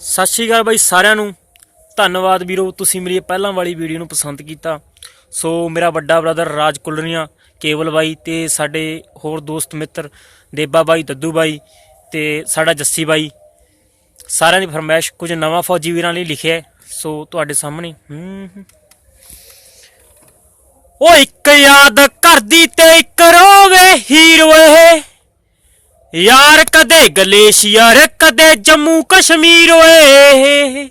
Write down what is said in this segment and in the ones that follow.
ਸਤਿ ਸ਼੍ਰੀ ਅਕਾਲ ਬਾਈ ਸਾਰਿਆਂ ਨੂੰ। ਧੰਨਵਾਦ ਵੀਰੋ, ਤੁਸੀਂ ਮੇਰੀ ਪਹਿਲਾਂ ਵਾਲੀ ਵੀਡੀਓ ਨੂੰ ਪਸੰਦ ਕੀਤਾ। ਸੋ ਮੇਰਾ ਵੱਡਾ ਬ੍ਰਦਰ ਰਾਜ ਕੁਲਰੀਆਂ, ਕੇਵਲ ਬਾਈ ਤੇ ਸਾਡੇ ਹੋਰ ਦੋਸਤ ਮਿੱਤਰ ਦੇਬਾ ਬਾਈ, ਦੱਦੂ ਬਾਈ ਤੇ ਸਾਡਾ ਜੱਸੀ ਬਾਈ। ਸਾਰਿਆਂ ਦੀ ਫਰਮਾਇਸ਼ ਕੁਝ ਨਵਾਂ ਫੌਜੀ ਵੀਰਾਂ ਲਈ ਲਿਖਿਆ ਸੋ ਤੁਹਾਡੇ ਸਾਹਮਣੇ, ਹੂੰ ਉਹ ਇੱਕ ਯਾਦ ਕਰਦੀ ਤੇ ਇੱਕ ਰੋਵੇ ਯਾਰ ਕਦੇ ਗਲੇਸ਼ੀਅਰ ਕਦੇ ਜੰਮੂ ਕਸ਼ਮੀਰ, ਓਏ।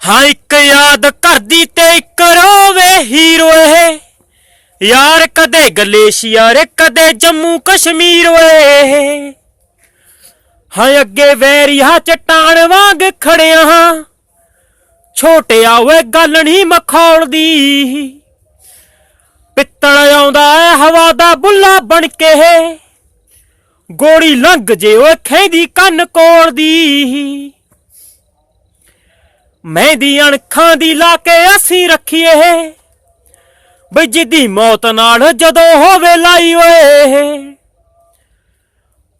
ਹਾਂ, ਇੱਕ ਯਾਦ ਕਰਦੀ ਤੇ ਇੱਕ ਰੋਵੇ ਹੀਰੋ ਇਹ ਯਾਰ ਕਦੇ ਗਲੇਸ਼ੀਅਰ ਕਦੇ ਜੰਮੂ ਕਸ਼ਮੀਰ, ਓਏ। ਹਾਂ, ਅੱਗੇ ਵੈਰੀਆ ਚਟਾਨ ਵਾਂਗ ਖੜਿਆ। ਹਾਂ ਛੋਟਿਆ ਓਏ ਗੱਲ ਨਹੀਂ ਮਖੌਲਦੀ ਪਿੱਤਲ ਆਉਂਦਾ ਏ ਹਵਾ ਦਾ ਬੁੱਲਾ ਬਣ ਕੇ। ਗੋੜੀ ਲੰਘ ਜੇ ਓਏ ਖੈਂਦੀ ਕੰਨ ਕੋਲ ਦੀ। ਮਹਿੰਦੀ ਅਣਖਾਂ ਦੀ ਲਾ ਕੇ ਅਸੀਂ ਰੱਖੀਏ। ਬਈ ਜਿੱਦੀ ਮੌਤ ਨਾਲ ਜਦੋਂ ਹੋਵੇ ਲਾਈ ਓਏ।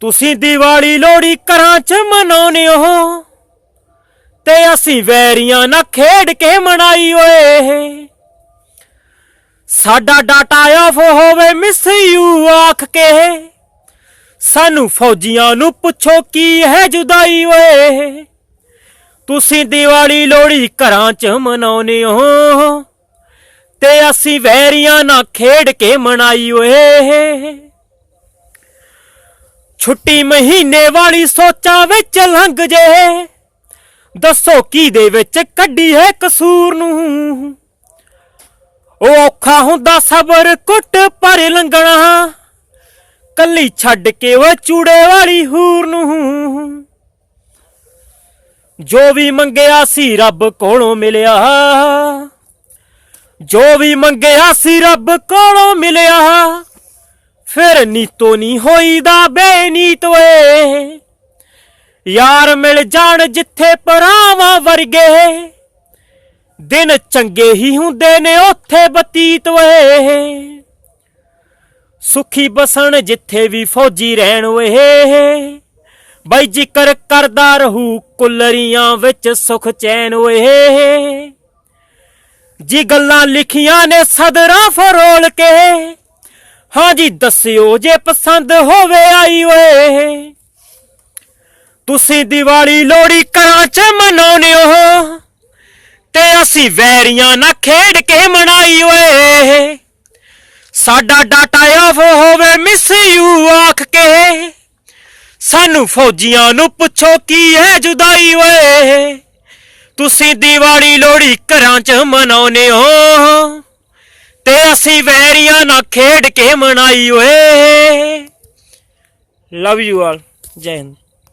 ਤੁਸੀਂ ਦੀਵਾਲੀ ਲੋਹੜੀ ਘਰਾਂ 'ਚ ਮਨਾਉਨੇ ਹੋ। ਤੇ ਅਸੀਂ ਵੈਰੀਆਂ ਨਾਲ ਖੇਡ ਕੇ ਮਨਾਈ ਓਏ। ਸਾਡਾ ਡਾਟਾ ਆਫ ਹੋਵੇ ਮਿਸ ਯੂ ਆਖ ਕੇ। ਸਾਨੂੰ ਫੌਜੀਆਂ ਨੂੰ ਪੁੱਛੋ ਕੀ ਹੈ ਜੁਦਾਈ ਓਏ। ਤੁਸੀਂ ਦੀਵਾਲੀ ਲੋਹੜੀ ਘਰਾਂ 'ਚ ਮਨਾਉਨੇ ਹੋ। ਤੇ ਅਸੀਂ ਵੈਰੀਆਂ ਨਾਲ ਖੇਡ ਕੇ ਮਨਾਈ ਓਏ। ਛੁੱਟੀ ਮਹੀਨੇ ਵਾਲੀ ਸੋਚਾਂ ਵਿੱਚ ਲੰਘ ਜੇ। ਦੱਸੋ ਕੀ ਦੇ ਵਿੱਚ ਕੱਢੀ ਹੈ ਕਸੂਰ ਨੂੰ। ਉਹ ਔਖਾ ਹੁੰਦਾ ਸਬਰ ਕੁੱਟ ਪਰ ਲੰਘਣਾ। ਕੱਲੀ ਛੱਡ ਕੇ ਉਹ ਚੂੜੇ ਵਾਲੀ ਹੂਰ ਨੂੰ। ਜੋ ਵੀ ਮੰਗਿਆ ਸੀ ਰੱਬ ਕੋਲੋਂ ਮਿਲਿਆ। ਜੋ ਵੀ ਮੰਗਿਆ ਸੀ ਰੱਬ ਕੋਲੋਂ ਮਿਲਿਆ। ਫਿਰ ਨੀਤੋ ਨਹੀਂ ਹੋਈਦਾ ਬੇਨੀਤ ਓਏ। ਯਾਰ ਮਿਲ ਜਾਣ ਜਿੱਥੇ ਪਰਾਵਾਂ ਵਰਗੇ। ਦਿਨ ਚੰਗੇ ਹੀ ਹੁੰਦੇ ਨੇ ਉੱਥੇ ਬਤੀਤ ਓਏ। ਸੁਖੀ ਬਸਣ ਜਿੱਥੇ ਵੀ ਫੌਜੀ ਰਹਿਣ ਓਏ। ਬਈ ਜ਼ਿਕਰ ਕਰਦਾ ਰਹੂ ਕੁਲਰੀਆਂ ਵਿੱਚ ਸੁਖ ਚੈਨ ਓਏ। ਜੀ ਗੱਲਾਂ ਲਿਖੀਆਂ ਨੇ ਸਦਰਾਂ ਫਰੋਲ ਕੇ। ਹਾਂ ਜੀ ਦੱਸਿਓ ਜੇ ਪਸੰਦ ਹੋਵੇ ਆਈ ਓਏ। ਤੁਸੀਂ ਦੀਵਾਲੀ ਲੋਹੜੀ ਘਰਾਂ 'ਚ ਮਨਾਉਨੇ ਹੋ। ਤੇ ਅਸੀਂ ਵੈਰੀਆਂ ਨਾਲ ਖੇਡ ਕੇ ਮਨਾਈ ਓਏ। ਸਾਡਾ ਡਾਟਾ ਆਫ ਹੋਵੇ ਮਿਸ ਯੂ ਆਖ ਕੇ। ਸਾਨੂੰ ਫੌਜੀਆਂ ਨੂੰ ਪੁੱਛੋ, ਕੀ ਹੈ ਜੁਦਾਈ ਓਏ? ਤੁਸੀਂ ਦੀਵਾਲੀ ਲੋਹੜੀ ਘਰਾਂ 'ਚ ਮਨਾਉਨੇ ਹੋ। ਤੇ ਅਸੀਂ ਵੈਰੀਆਂ ਨਾਲ ਖੇਡ ਕੇ ਮਨਾਈ ਓਏ। ਲਵ ਯੂ ਆਲ ਜੈ ਹਿੰਦ।